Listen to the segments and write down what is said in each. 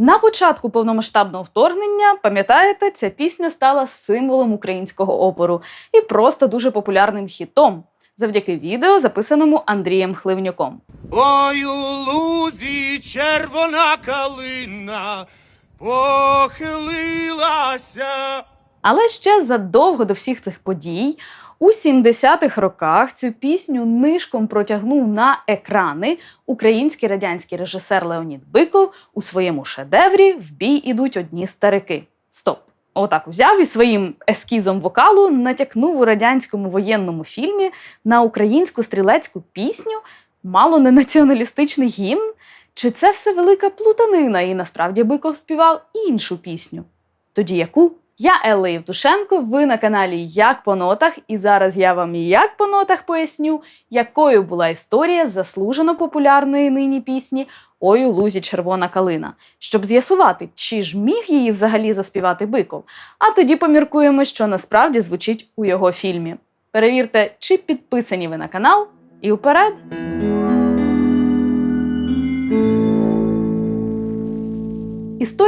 На початку повномасштабного вторгнення, пам'ятаєте, ця пісня стала символом українського опору і просто дуже популярним хітом завдяки відео, записаному Андрієм Хливнюком. Ой, у лузі червона калина похилилася. Але ще задовго до всіх цих подій, у 70-х роках цю пісню нишком протягнув на екрани український радянський режисер Леонід Биков у своєму шедеврі В бій ідуть одні старики. Стоп! Отак взяв і своїм ескізом вокалу натякнув у радянському воєнному фільмі на українську стрілецьку пісню, мало не націоналістичний гімн. Чи це все велика плутанина, і насправді Биков співав іншу пісню? Тоді яку? Я Елла Євтушенко, ви на каналі Як по нотах, і зараз я вам як по нотах поясню, якою була історія заслужено популярної нині пісні Ой у лузі червона калина, щоб з'ясувати, чи ж міг її взагалі заспівати Биков. А тоді поміркуємо, що насправді звучить у його фільмі. Перевірте, чи підписані ви на канал, і вперед!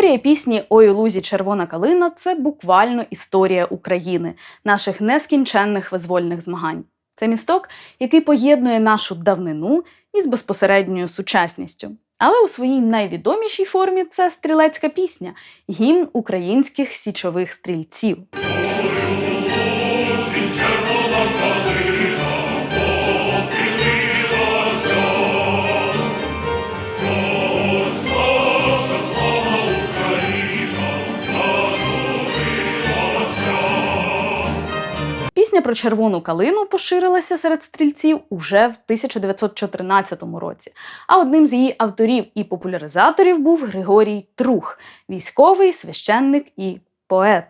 Історія пісні Ой у лузі червона калина це буквально історія України, наших нескінченних визвольних змагань. Це місток, який поєднує нашу давнину із безпосередньою сучасністю. Але у своїй найвідомішій формі це стрілецька пісня, гімн українських січових стрільців. Пісня про червону калину поширилася серед стрільців уже в 1914 році. А одним з її авторів і популяризаторів був Григорій Трух, військовий, священник і поет.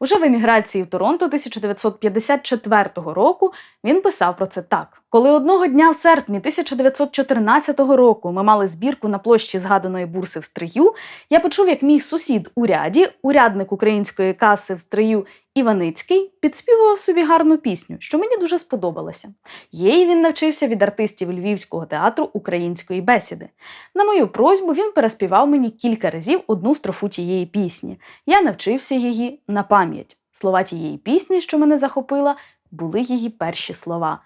Уже в еміграції в Торонто 1954 року він писав про це так: коли одного дня в серпні 1914 року ми мали збірку на площі згаданої бурси в Стрию, я почув, як мій сусід у ряді, урядник української каси в Стрию Іваницький, підспівував собі гарну пісню, що мені дуже сподобалася. Їй він навчився від артистів Львівського театру української бесіди. На мою просьбу він переспівав мені кілька разів одну строфу тієї пісні. Я навчився її на пам'ять. Слова тієї пісні, що мене захопила, були її перші слова.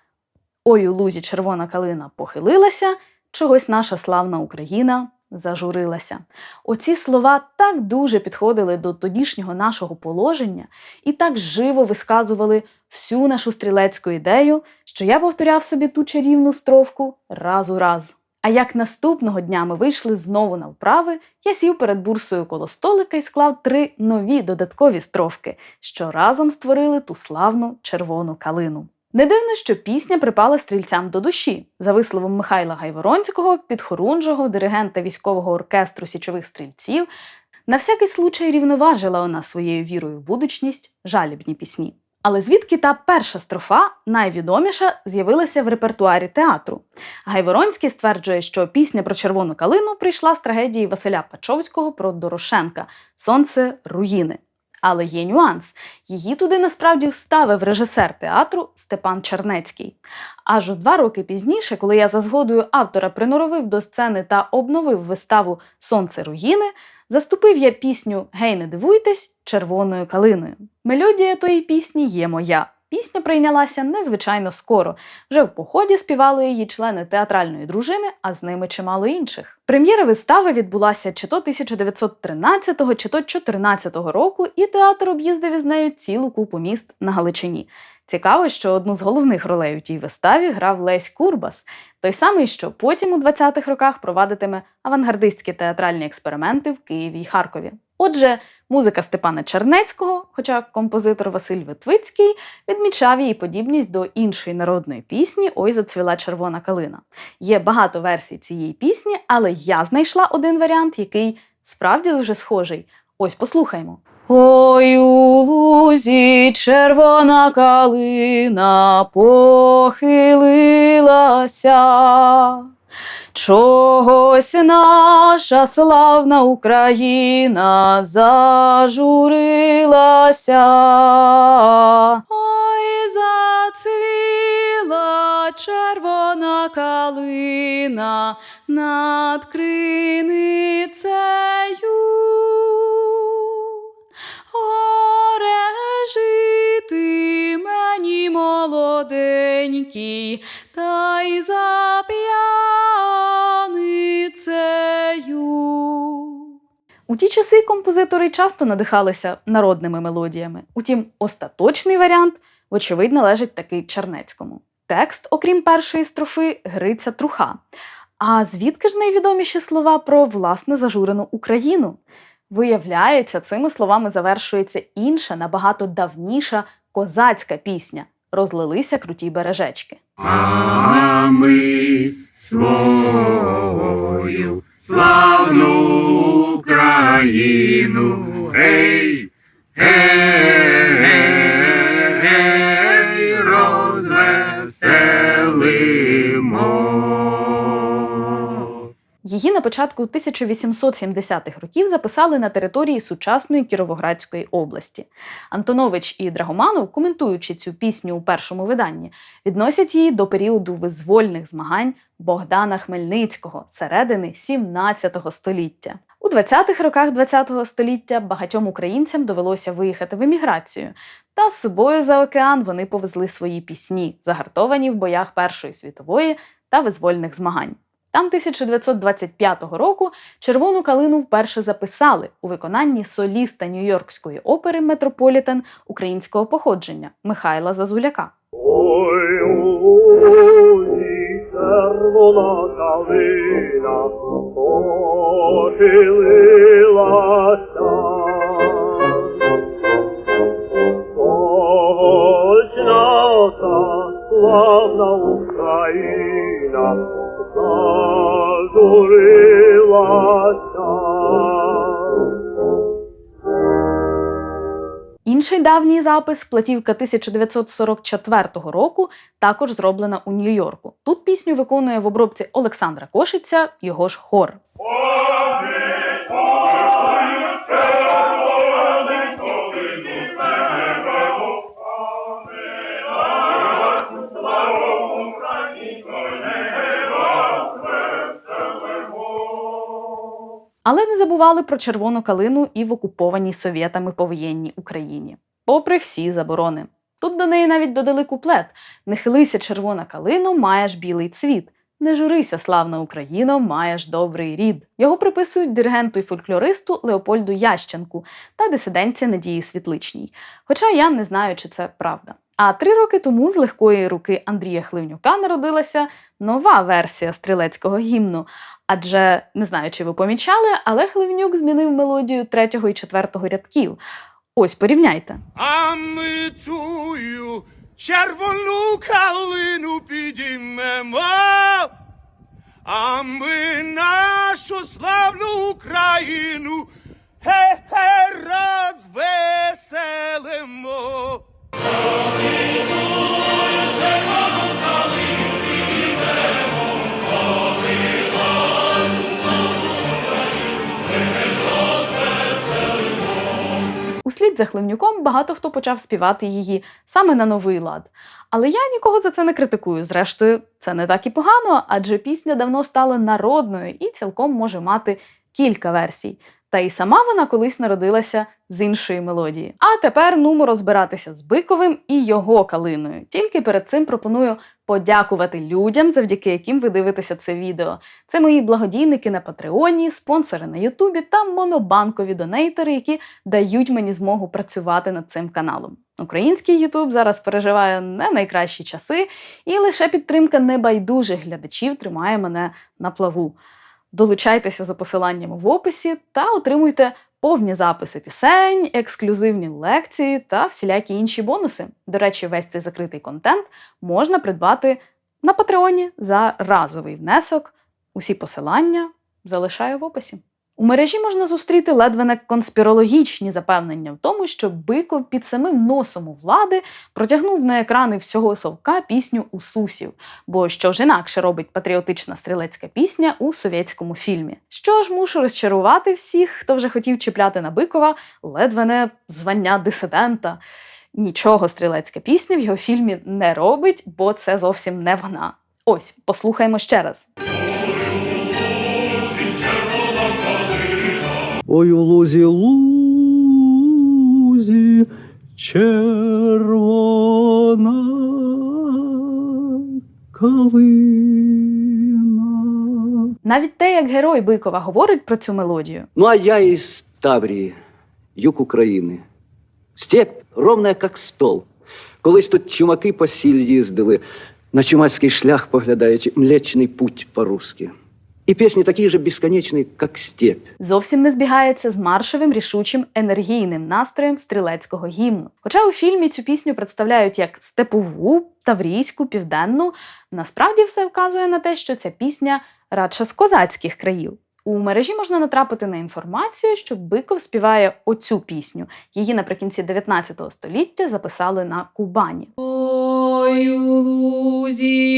Ой у лузі червона калина похилилася, чогось наша славна Україна зажурилася. Оці слова так дуже підходили до тодішнього нашого положення і так живо висказували всю нашу стрілецьку ідею, що я повторяв собі ту чарівну стровку раз у раз. А як наступного дня ми вийшли знову на вправи, я сів перед бурсою коло столика і склав три нові додаткові стровки, що разом створили ту славну червону калину. Не дивно, що пісня припала стрільцям до душі. За висловом Михайла Гайворонського, підхорунжого, диригента військового оркестру січових стрільців, на всякий случай рівноважила вона своєю вірою в будучність жалібні пісні. Але звідки та перша строфа, найвідоміша, з'явилася в репертуарі театру? Гайворонський стверджує, що пісня про червону калину прийшла з трагедії Василя Пачовського про Дорошенка Сонце руїни. Але є нюанс. Її туди насправді вставив режисер театру Степан Чернецький. Аж у два роки пізніше, коли я за згодою автора приноровив до сцени та обновив виставу Сонце руїни, заступив я пісню Гей, не дивуйтесь червоною калиною. Мелодія тої пісні є моя. Пісня прийнялася незвичайно скоро. Вже в поході співали її члени театральної дружини, а з ними чимало інших. Прем'єра вистави відбулася чи то 1913, чи то 14 року, і театр об'їздив із нею цілу купу міст на Галичині. Цікаво, що одну з головних ролей у тій виставі грав Лесь Курбас, той самий, що потім у 20-х роках провадитиме авангардистські театральні експерименти в Києві й Харкові. Отже, музика Степана Чернецького, хоча композитор Василь Витвицький відмічав її подібність до іншої народної пісні Ой зацвіла червона калина. Є багато версій цієї пісні, але я знайшла один варіант, який справді дуже схожий. Ось послухаймо. Ой у лузі червона калина похилилася. Чогось наша славна Україна зажурилася, ой зацвіла червона калина над криницею. Горе жити маленький, та й за п'яницею. У ті часи композитори часто надихалися народними мелодіями. Утім, остаточний варіант, вочевидь, належить таки Чернецькому. Текст, окрім першої строфи, Гриця Труха. А звідки ж найвідоміші слова про власне зажурену Україну? Виявляється, цими словами завершується інша, набагато давніша козацька пісня. Розлилися круті бережечки. А ми свою славну Україну, гей, гей, Її на початку 1870-х років записали на території сучасної Кіровоградської області. Антонович і Драгоманов, коментуючи цю пісню у першому виданні, відносять її до періоду визвольних змагань Богдана Хмельницького середини 17 століття. У 20-х роках 20-го століття багатьом українцям довелося виїхати в еміграцію, та з собою за океан вони повезли свої пісні, загартовані в боях Першої світової та визвольних змагань. Там 1925 року червону калину вперше записали у виконанні соліста Нью-Йоркської опери Метрополітен українського походження Михайла Зазуляка. Ой, ой, червона калина Інший давній запис, платівка 1944 року, також зроблена у Нью-Йорку. Тут пісню виконує в обробці Олександра Кошиця, його ж хор. Але не забували про червону калину і в окупованій совєтами повоєнній Україні, попри всі заборони. Тут до неї навіть додали куплет: Не хилися, червона калино, маєш білий цвіт. Не журися, славна Україно, маєш добрий рід. Його приписують диригенту і фольклористу Леопольду Ященку та дисидентці Надії Світличній. Хоча я не знаю, чи це правда. А три роки тому з легкої руки Андрія Хливнюка народилася нова версія стрілецького гімну. Адже не знаю, чи ви помічали, але Хливнюк змінив мелодію третього і четвертого рядків. Ось порівняйте. А ми тую червону калину підіймемо, а ми нашу славну Україну ге-ге розвеселимо. За Хливнюком багато хто почав співати її саме на новий лад. Але я нікого за це не критикую. Зрештою, це не так і погано, адже пісня давно стала народною і цілком може мати кілька версій. Та й сама вона колись народилася з іншої мелодії. А тепер нумо розбиратися з Биковим і його калиною. Тільки перед цим пропоную подякувати людям, завдяки яким ви дивитеся це відео. Це мої благодійники на Патреоні, спонсори на Ютубі та монобанкові донейтери, які дають мені змогу працювати над цим каналом. Український Ютуб зараз переживає не найкращі часи, і лише підтримка небайдужих глядачів тримає мене на плаву. Долучайтеся за посиланнями в описі та отримуйте повні записи пісень, ексклюзивні лекції та всілякі інші бонуси. До речі, весь цей закритий контент можна придбати на Патреоні за разовий внесок. Усі посилання залишаю в описі. У мережі можна зустріти ледве не конспірологічні запевнення в тому, що Биков під самим носом у влади протягнув на екрани всього совка пісню Усусів. Бо що ж інакше робить патріотична стрілецька пісня у совєтському фільмі? Що ж мушу розчарувати всіх, хто вже хотів чіпляти на Бикова ледве не звання дисидента. Нічого стрілецька пісня в його фільмі не робить, бо це зовсім не вона. Ось, послухаймо ще раз. Ой, у лузі, лузі червона калина. Навіть те, як герой Бикова говорить про цю мелодію, Ну, а я из Таврии, юг України. Степь ровная, как стол. Колись тут чумаки по сіль їздили, на чумацький шлях поглядаючи млечний путь по-русски. І пісні такі же безконечні, як степь. зовсім не збігається з маршовим, рішучим, енергійним настроєм стрілецького гімну. Хоча у фільмі цю пісню представляють як степову, таврійську, південну, насправді все вказує на те, що ця пісня радше з козацьких країв. У мережі можна натрапити на інформацію, що Биков співає оцю пісню. Її наприкінці 19 століття записали на Кубані. Ой, у лузі,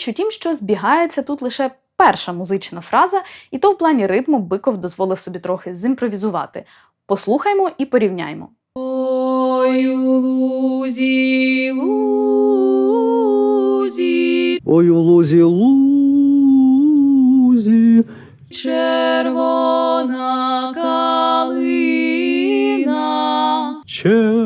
річ у тім, що збігається тут лише перша музична фраза, і то в плані ритму Биков дозволив собі трохи зімпровізувати. Послухаймо і порівняймо. Ой, у лузі, лузі, Ой, у лузі, лузі, червона калина. червона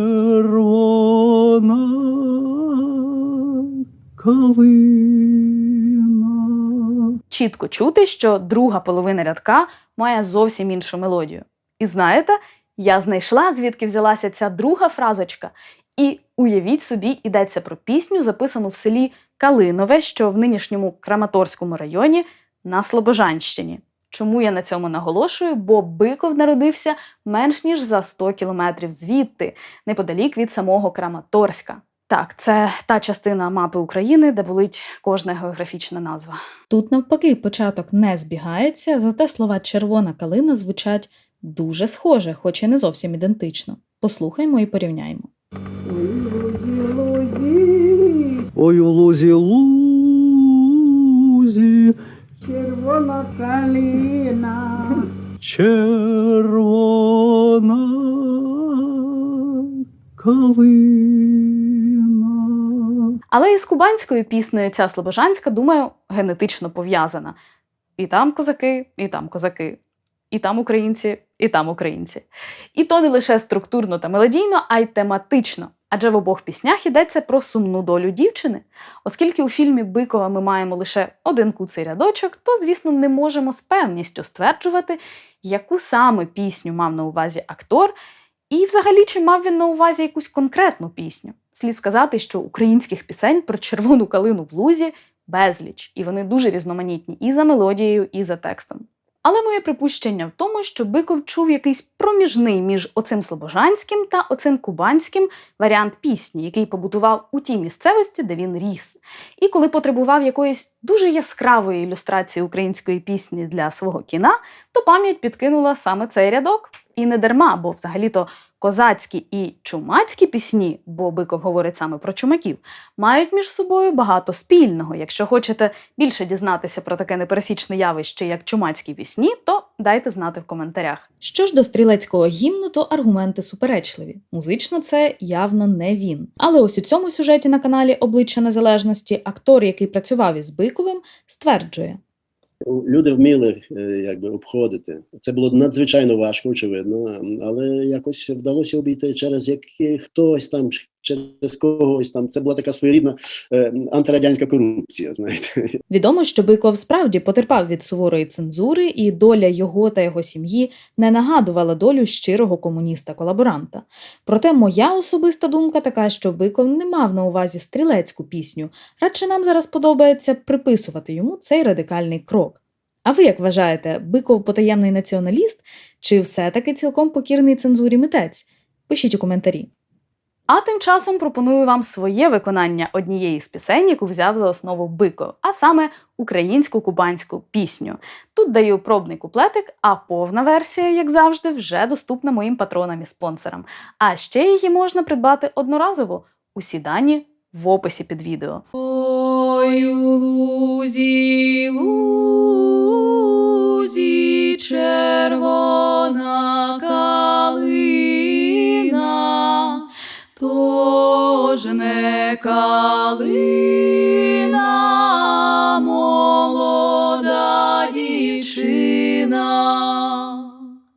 Чітко чути, що друга половина рядка має зовсім іншу мелодію. І знаєте, я знайшла, звідки взялася ця друга фразочка. І уявіть собі, йдеться про пісню, записану в селі Калинове, що в нинішньому Краматорському районі на Слобожанщині. Чому я на цьому наголошую? Бо Биков народився менш ніж за 100 кілометрів звідти, неподалік від самого Краматорська. Так, це та частина мапи України, де болить кожна географічна назва. Тут навпаки початок не збігається, зате слова червона калина звучать дуже схоже, хоч і не зовсім ідентично. Послухаймо і порівняємо. Ой, у лузі, лузі, Червона калина, червона калина. Але із кубанською піснею ця слобожанська, думаю, генетично пов'язана. І там козаки, і там козаки, і там українці, і там українці. І то не лише структурно та мелодійно, а й тематично. Адже в обох піснях йдеться про сумну долю дівчини. Оскільки у фільмі Бикова ми маємо лише один куций рядочок, то, звісно, не можемо з певністю стверджувати, яку саме пісню мав на увазі актор, і взагалі чи мав він на увазі якусь конкретну пісню. Слід сказати, що українських пісень про червону калину в лузі безліч, і вони дуже різноманітні і за мелодією, і за текстом. Але моє припущення в тому, що Биков чув якийсь проміжний між оцим слобожанським та оцим кубанським варіант пісні, який побутував у тій місцевості, де він ріс. І коли потребував якоїсь дуже яскравої ілюстрації української пісні для свого кіна, то пам'ять підкинула саме цей рядок. І не дарма, бо взагалі-то козацькі і чумацькі пісні, бо Биков говорить саме про чумаків, мають між собою багато спільного. Якщо хочете більше дізнатися про таке непересічне явище, як чумацькі пісні, то дайте знати в коментарях. Що ж до стрілецького гімну, то аргументи суперечливі. Музично це явно не він. Але ось у цьому сюжеті на каналі Обличчя Незалежності актор, який працював із Биковим, стверджує. Люди вміли е, якби обходити. Це було надзвичайно важко, очевидно, але якось вдалося обійти через який хтось там, через когось там. Це була така своєрідна е, антирадянська корупція. Знаєте, Відомо, що Биков справді потерпав від суворої цензури, і доля його та його сім'ї не нагадувала долю щирого комуніста-колаборанта. Проте моя особиста думка така, що Биков не мав на увазі стрілецьку пісню, радше нам зараз подобається приписувати йому цей радикальний крок. А ви як вважаєте, Биков потаємний націоналіст чи все-таки цілком покірний цензурі митець? Пишіть у коментарі. А тим часом пропоную вам своє виконання однієї з пісень, яку взяв за основу Биков, а саме українську кубанську пісню. Тут даю пробний куплетик, а повна версія, як завжди, вже доступна моїм патронам і спонсорам. А ще її можна придбати одноразово. Усі дані в описі під відео. Ой, у лузі, лузі, червона тож не калина.